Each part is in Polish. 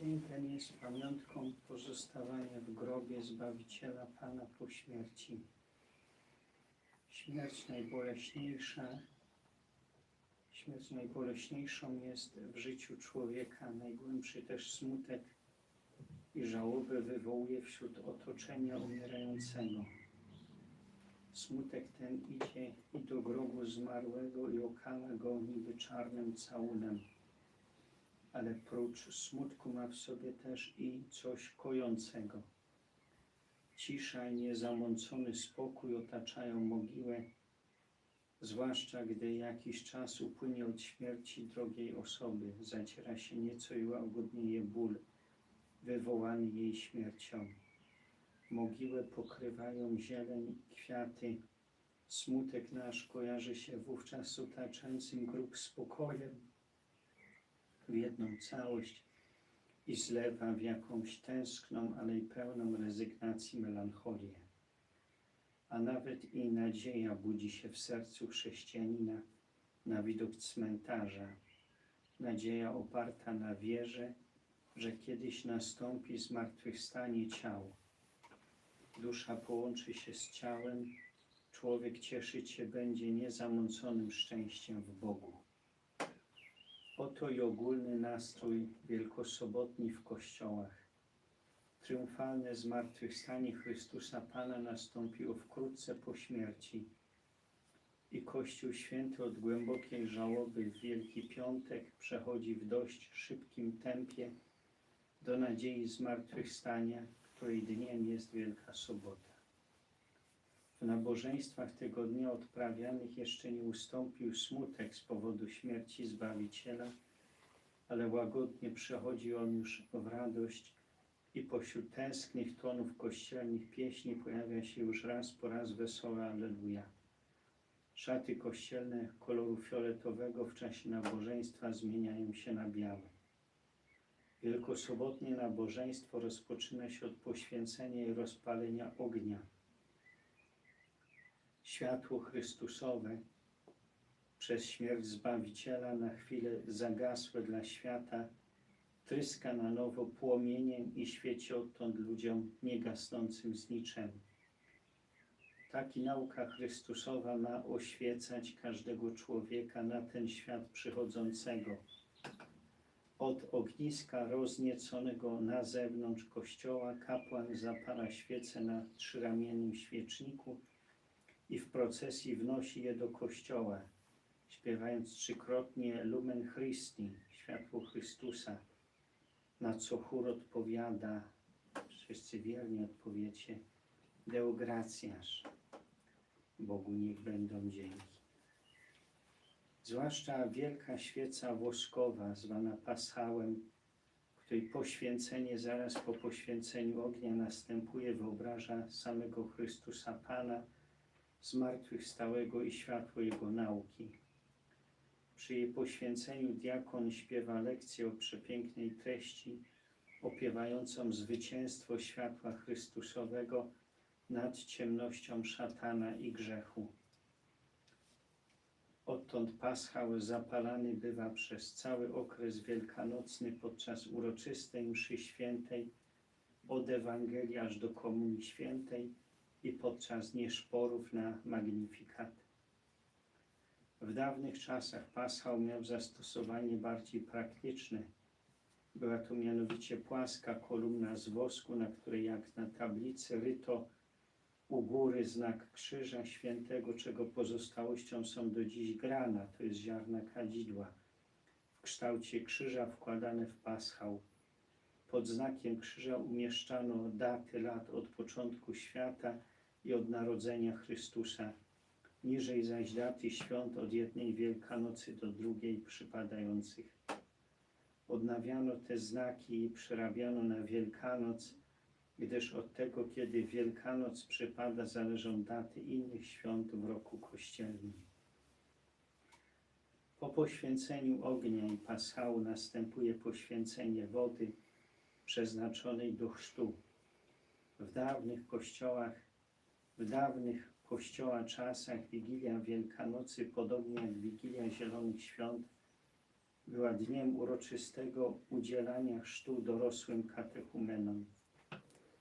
Dzień ten jest pamiątką pozostawania w grobie Zbawiciela Pana po śmierci. Śmierć najboleśniejsza, śmierć najboleśniejszą jest w życiu człowieka, najgłębszy też smutek i żałobę wywołuje wśród otoczenia umierającego. Smutek ten idzie i do grobu zmarłego i okala go niby czarnym całunem ale prócz smutku ma w sobie też i coś kojącego. Cisza i niezamącony spokój otaczają mogiłę, zwłaszcza gdy jakiś czas upłynie od śmierci drogiej osoby, zaciera się nieco i łagodnieje ból wywołany jej śmiercią. Mogiłę pokrywają zieleń i kwiaty. Smutek nasz kojarzy się wówczas z otaczającym grób spokojem, w jedną całość i zlewa w jakąś tęskną, ale i pełną rezygnacji melancholię. A nawet i nadzieja budzi się w sercu chrześcijanina na widok cmentarza. Nadzieja oparta na wierze, że kiedyś nastąpi zmartwychwstanie ciał. Dusza połączy się z ciałem, człowiek cieszyć się będzie niezamąconym szczęściem w Bogu. Oto i ogólny nastrój wielkosobotni w kościołach. Triumfalne zmartwychwstanie Chrystusa Pana nastąpiło wkrótce po śmierci i Kościół Święty od głębokiej żałoby w Wielki Piątek przechodzi w dość szybkim tempie do nadziei zmartwychwstania, której dniem jest Wielka Sobota. Nabożeństwach tego dnia odprawianych jeszcze nie ustąpił smutek z powodu śmierci Zbawiciela, ale łagodnie przechodzi on już w radość i pośród tęsknych tonów kościelnych pieśni pojawia się już raz po raz wesoła Alleluja. Szaty kościelne koloru fioletowego w czasie nabożeństwa zmieniają się na białe. Wielkosobotnie nabożeństwo rozpoczyna się od poświęcenia i rozpalenia ognia światło Chrystusowe przez śmierć Zbawiciela na chwilę zagasłe dla świata, tryska na nowo płomieniem i świeci odtąd ludziom niegasnącym z niczym. Tak i nauka Chrystusowa ma oświecać każdego człowieka na ten świat przychodzącego. Od ogniska roznieconego na zewnątrz kościoła kapłan zapala świecę na trzyramiennym świeczniku, i w procesji wnosi je do kościoła, śpiewając trzykrotnie Lumen Christi, światło Chrystusa, na co chór odpowiada, wszyscy wiernie odpowiecie, Deo gratias, Bogu niech będą dzięki. Zwłaszcza wielka świeca woskowa, zwana paschałem, której poświęcenie zaraz po poświęceniu ognia następuje, wyobraża samego Chrystusa Pana, zmartwychwstałego i światło Jego nauki. Przy jej poświęceniu diakon śpiewa lekcję o przepięknej treści, opiewającą zwycięstwo światła Chrystusowego nad ciemnością szatana i grzechu. Odtąd paschał zapalany bywa przez cały okres wielkanocny podczas uroczystej mszy świętej od Ewangelii aż do Komunii Świętej, i podczas nieszporów na magnifikat. W dawnych czasach paschał miał zastosowanie bardziej praktyczne. Była to mianowicie płaska kolumna z wosku, na której jak na tablicy ryto u góry znak krzyża świętego, czego pozostałością są do dziś grana, to jest ziarna kadzidła, w kształcie krzyża wkładane w paschał. Pod znakiem krzyża umieszczano daty lat od początku świata i od narodzenia Chrystusa, niżej zaś daty świąt od jednej Wielkanocy do drugiej przypadających. Odnawiano te znaki i przerabiano na Wielkanoc, gdyż od tego, kiedy Wielkanoc przypada, zależą daty innych świąt w roku kościelnym. Po poświęceniu ognia i paschału następuje poświęcenie wody przeznaczonej do chrztu. W dawnych kościołach w dawnych kościoła czasach Wigilia Wielkanocy, podobnie jak Wigilia Zielonych Świąt, była dniem uroczystego udzielania chrztu dorosłym katechumenom,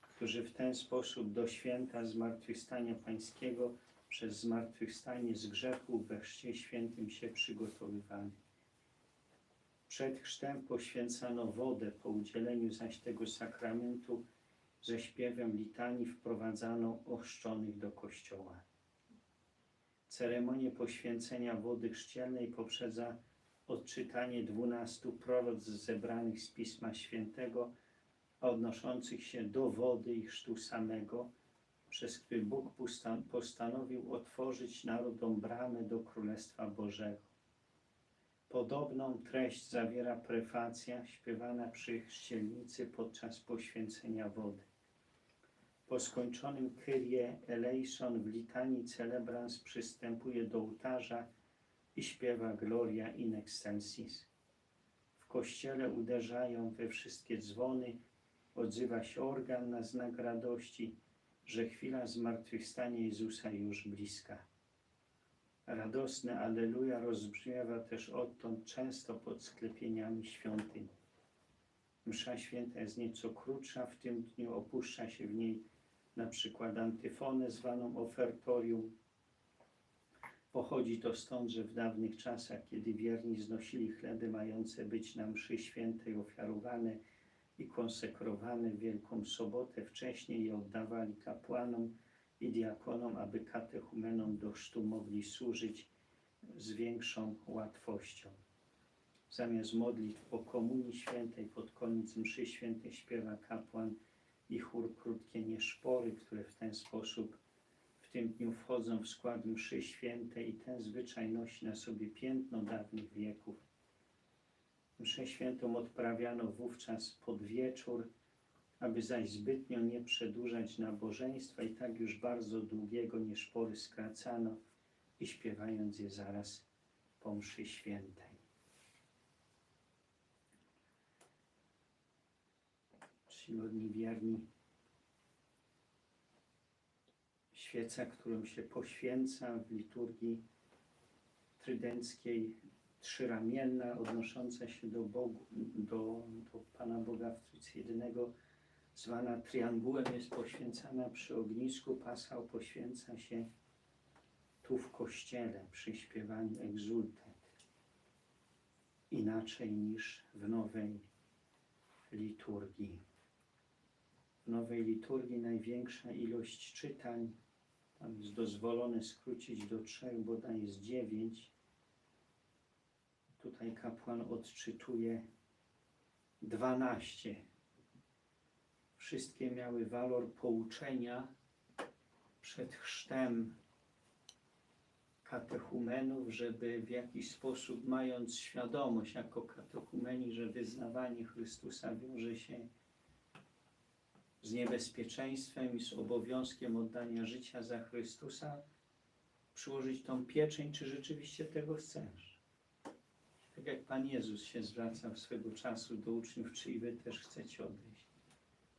którzy w ten sposób do święta Zmartwychwstania Pańskiego przez zmartwychwstanie z grzechu we chrzcie świętym się przygotowywali. Przed chrztem poświęcano wodę, po udzieleniu zaś tego sakramentu ze śpiewem litanii wprowadzano ochrzczonych do kościoła. Ceremonię poświęcenia wody chrzcielnej poprzedza odczytanie dwunastu proroc zebranych z Pisma Świętego, odnoszących się do wody i chrztu samego, przez który Bóg postan- postanowił otworzyć narodom bramę do Królestwa Bożego. Podobną treść zawiera prefacja śpiewana przy chrzcielnicy podczas poświęcenia wody. Po skończonym Kyrie eleison w litanii celebrans przystępuje do ołtarza i śpiewa Gloria in excelsis. W kościele uderzają we wszystkie dzwony, odzywa się organ na znak radości, że chwila zmartwychwstania Jezusa już bliska. Radosne Alleluja rozbrzmiewa też odtąd często pod sklepieniami świątyń. Msza święta jest nieco krótsza, w tym dniu opuszcza się w niej na przykład antyfonę zwaną ofertorium. Pochodzi to stąd, że w dawnych czasach, kiedy wierni znosili chleby mające być na mszy świętej ofiarowane i konsekrowane w Wielką Sobotę, wcześniej je oddawali kapłanom i diakonom, aby katechumenom do chrztu mogli służyć z większą łatwością. Zamiast modlitw po Komunii Świętej pod koniec mszy świętej śpiewa kapłan i chór krótkie nieszpory, które w ten sposób w tym dniu wchodzą w skład mszy świętej i ten zwyczaj nosi na sobie piętno dawnych wieków. Mszę świętą odprawiano wówczas pod wieczór, aby zaś zbytnio nie przedłużać nabożeństwa i tak już bardzo długiego nieszpory skracano i śpiewając je zaraz po mszy świętej. Czcigodni wierni, świeca, którą się poświęca w liturgii trydenckiej, trzyramienna, odnosząca się do, Bogu, do, do Pana Boga w Trójcy Jedynego, zwana triangułem, jest poświęcana przy ognisku. Pasał poświęca się tu w kościele przy śpiewaniu egzultet. Inaczej niż w nowej liturgii. Nowej liturgii największa ilość czytań, tam jest dozwolone skrócić do trzech, bodaj jest dziewięć. Tutaj kapłan odczytuje dwanaście Wszystkie miały walor pouczenia przed chrztem katechumenów, żeby w jakiś sposób, mając świadomość jako katechumeni, że wyznawanie Chrystusa wiąże się z niebezpieczeństwem i z obowiązkiem oddania życia za Chrystusa, przyłożyć tą pieczęć, czy rzeczywiście tego chcesz. Tak jak Pan Jezus się zwracał swego czasu do uczniów, czy i wy też chcecie odejść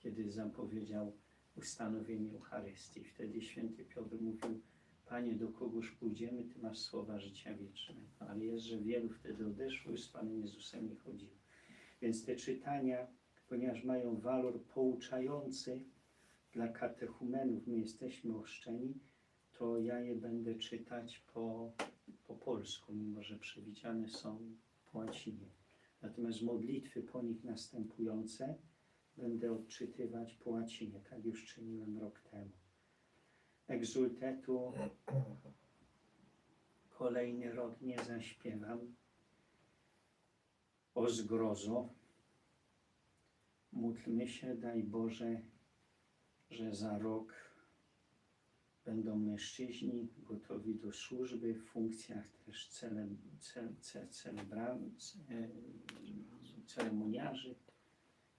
kiedy zapowiedział ustanowienie Eucharystii. Wtedy święty Piotr mówił, Panie, do kogoż pójdziemy, Ty masz słowa życia wiecznego. Ale jest, że wielu wtedy odeszło i z Panem Jezusem nie chodziło. Więc te czytania, ponieważ mają walor pouczający dla katechumenów, my jesteśmy ochrzczeni, to ja je będę czytać po, po polsku, mimo że przewidziane są po łacinie. Natomiast modlitwy po nich następujące będę odczytywać po łacinie, tak już czyniłem rok temu. Egzultetu kolejny rok nie zaśpiewam. O zgrozo. Módlmy się, daj Boże, że za rok będą mężczyźni gotowi do służby w funkcjach też cele, ce, ce, celebra, ce, ceremoniarzy,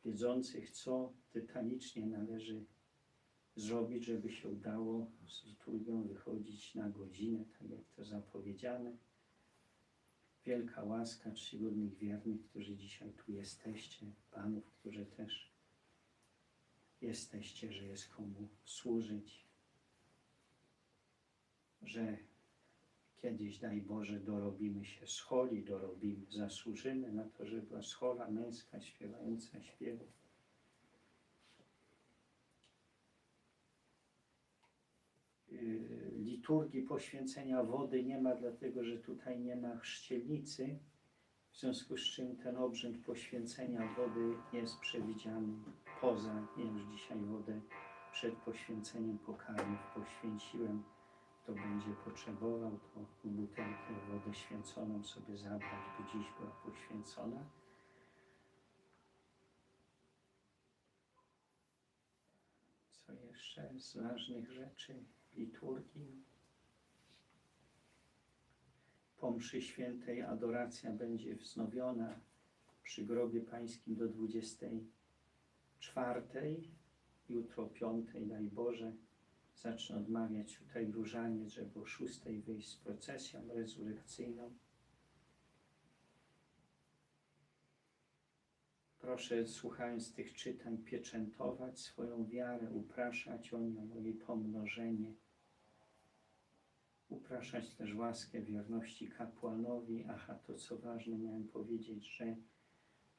wiedzących, co tytanicznie należy zrobić, żeby się udało z liturgią wychodzić na godzinę, tak jak to zapowiedziane. Wielka łaska czcigodnych wiernych, którzy dzisiaj tu jesteście, panów, którzy też jesteście, że jest komu służyć, że Kiedyś, daj Boże, dorobimy się scholi, dorobimy, zasłużymy na to, żeby była schola męska, śpiewająca śpiewy. Liturgii poświęcenia wody nie ma, dlatego że tutaj nie ma chrzcielnicy, w związku z czym ten obrzęd poświęcenia wody jest przewidziany poza, ja już dzisiaj wodę przed poświęceniem pokarmów poświęciłem, kto będzie potrzebował, to butelkę wodę święconą sobie zabrać, by dziś była poświęcona. Co jeszcze z ważnych rzeczy liturgii? Po mszy świętej adoracja będzie wznowiona przy grobie pańskim do 24. Jutro 5, daj Boże. Zacznę odmawiać tutaj różaniec, żeby o 6 wyjść z procesją rezurekcyjną. Proszę, słuchając tych czytań, pieczętować swoją wiarę, upraszać o nią, o jej pomnożenie upraszać też łaskę wierności kapłanowi. Aha, to co ważne, miałem powiedzieć, że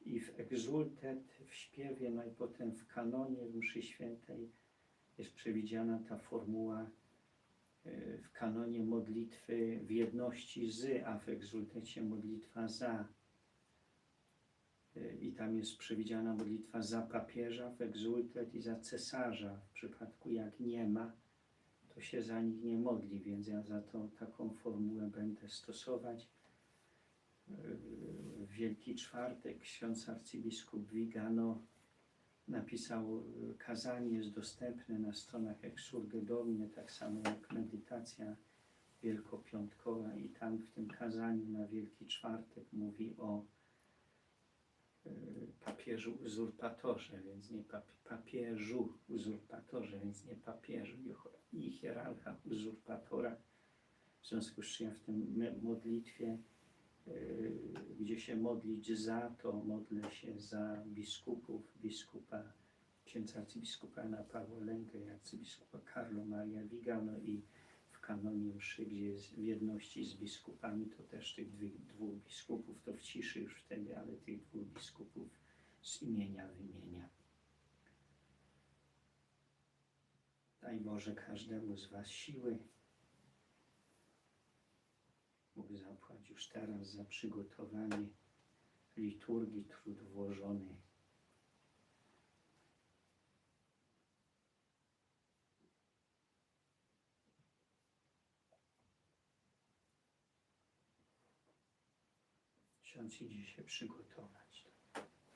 i w egzultet, w śpiewie, no i potem w kanonie w mszy świętej jest przewidziana ta formuła y, w kanonie modlitwy w jedności z, a w egzultecie modlitwa za. Y, I tam jest przewidziana modlitwa za papieża w egzultet i za cesarza. W przypadku jak nie ma, to się za nich nie modli, więc ja za to taką formułę będę stosować. W Wielki Czwartek ksiądz arcybiskup Vigano napisał kazanie, jest dostępne na stronach Exurge Domine, tak samo jak medytacja wielkopiątkowa i tam w tym kazaniu na Wielki Czwartek mówi o papieżu uzurpatorze, więc nie papi- papieżu uzurpatorze, więc nie papieżu i hierarcha uzurpatora. W związku z czym w tym modlitwie, y, gdzie się modlić za, to modlę się za biskupów, biskupa, księdza arcybiskupa Jana Pawła Lęgę i arcybiskupa Carlo Maria Vigano i kanonie mszy, gdzie jest w jedności z biskupami, to też tych dwóch, biskupów, to w ciszy już wtedy, ale tych dwóch biskupów z imienia wymienia. Daj Boże każdemu z Was siły. Bóg zapłać już teraz za przygotowanie liturgii, trud włożony. Ksiądz idzie się przygotować,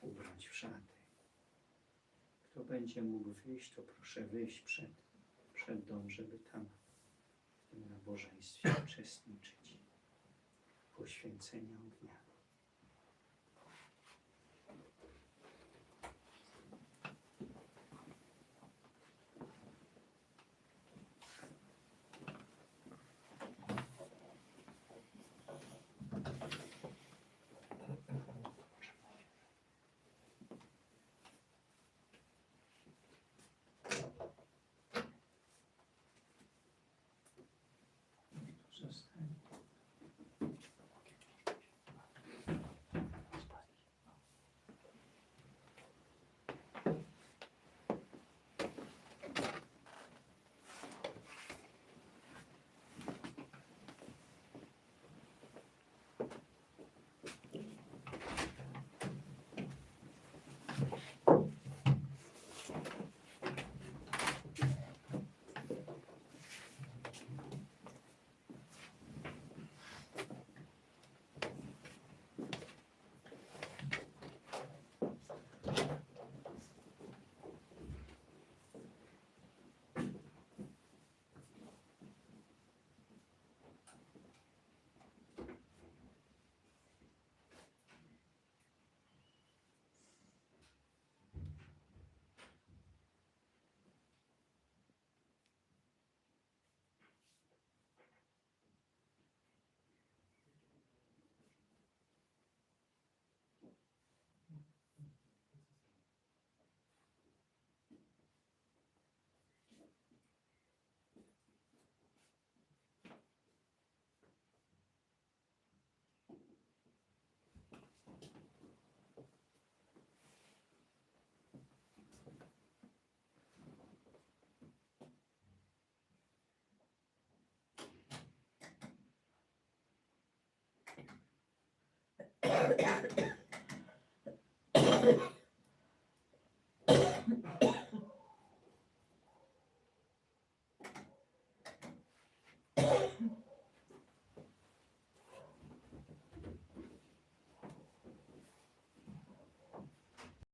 ubrać w szaty. Kto będzie mógł wyjść, to proszę wyjść przed, przed dom, żeby tam w tym nabożeństwie uczestniczyć. Poświęcenia ognia. Yeah.